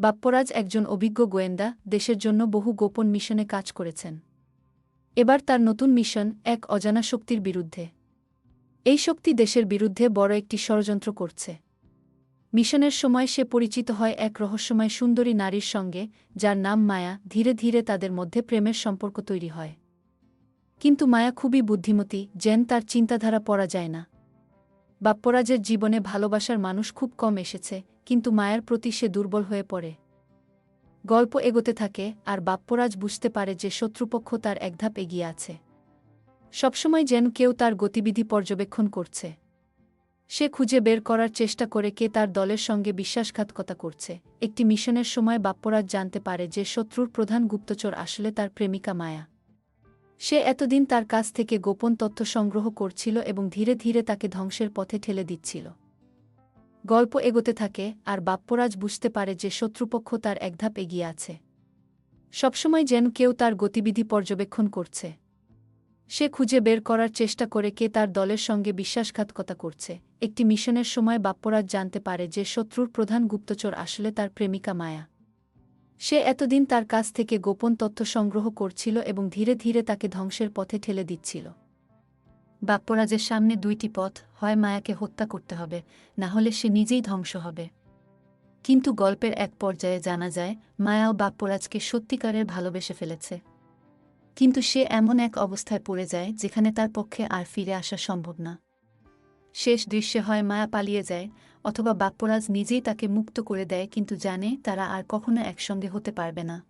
বাপ্পরাজ একজন অভিজ্ঞ গোয়েন্দা, দেশের জন্য বহু গোপন মিশনে কাজ করেছেন। এবার তার নতুন মিশন এক অজানা শক্তির বিরুদ্ধে। এই শক্তি দেশের বিরুদ্ধে বড় একটি ষড়যন্ত্র করছে। মিশনের সময় সে পরিচিত হয় এক রহস্যময় সুন্দরী নারীর সঙ্গে, যার নাম মায়া, ধীরে ধীরে তাদের মধ্যে প্রেমের সম্পর্ক তৈরি হয়। কিন্তু মায়া খুবই বুদ্ধিমতী, যেন তার চিন্তাধারা পড়া যায় না। বাপ্পরাজের জীবনে ভালোবাসার মানুষ খুব কম এসেছে কিন্তু মায়ার প্রতি সে দুর্বল হয়ে পড়ে। গল্প এগোতে থাকে, আর বাপ্পরাজ বুঝতে পারে যে শত্রুপক্ষ তার একধাপ এগিয়ে আছে। সবসময় যেন কেউ তার গতিবিধি পর্যবেক্ষণ করছে। সে খুঁজে বের করার চেষ্টা করে কে তার দলের সঙ্গে বিশ্বাসঘাতকতা করছে। একটি মিশনের সময় বাপ্পরাজ জানতে পারে যে শত্রুর প্রধান গুপ্তচর আসলে তার প্রেমিকা মায়া। সে এতদিন তার কাছ থেকে গোপন তথ্য সংগ্রহ করছিল এবং ধীরে ধীরে তাকে ধ্বংসের পথে ঠেলে দিচ্ছিল। গল্প এগোতে থাকে, আর বাপ্পরাজ বুঝতে পারে যে শত্রুপক্ষ তার একধাপ এগিয়ে আছে। সবসময় যেন কেউ তার গতিবিধি পর্যবেক্ষণ করছে। সে খুঁজে বের করার চেষ্টা করে কে তার দলের সঙ্গে বিশ্বাসঘাতকতা করছে। একটি মিশনের সময় বাপ্পরাজ জানতে পারে যে শত্রুর প্রধান গুপ্তচর আসলে তার প্রেমিকা মায়া। সে এতদিন তার কাছ থেকে গোপন তথ্য সংগ্রহ করছিল এবং ধীরে ধীরে তাকে ধ্বংসের পথে ঠেলে দিচ্ছিল। বাপ্পরাজের সামনে দুইটি পথ, হয় মায়াকে হত্যা করতে হবে, না হলে সে নিজেই ধ্বংস হবে। কিন্তু গল্পের এক পর্যায়ে জানা যায় মায়াও বাপ্পরাজকে সত্যিকারের ভালোবেসে ফেলেছে। কিন্তু সে এমন এক অবস্থায় পড়ে যায়, যেখানে তার পক্ষে আর ফিরে আসা সম্ভব না। শেষ দৃশ্যে হয় মায়া পালিয়ে যায়, অথবা বাপ্পরাজ নিজেই তাকে মুক্ত করে দেয়, কিন্তু জানে তারা আর কখনো একসঙ্গে হতে পারবে না।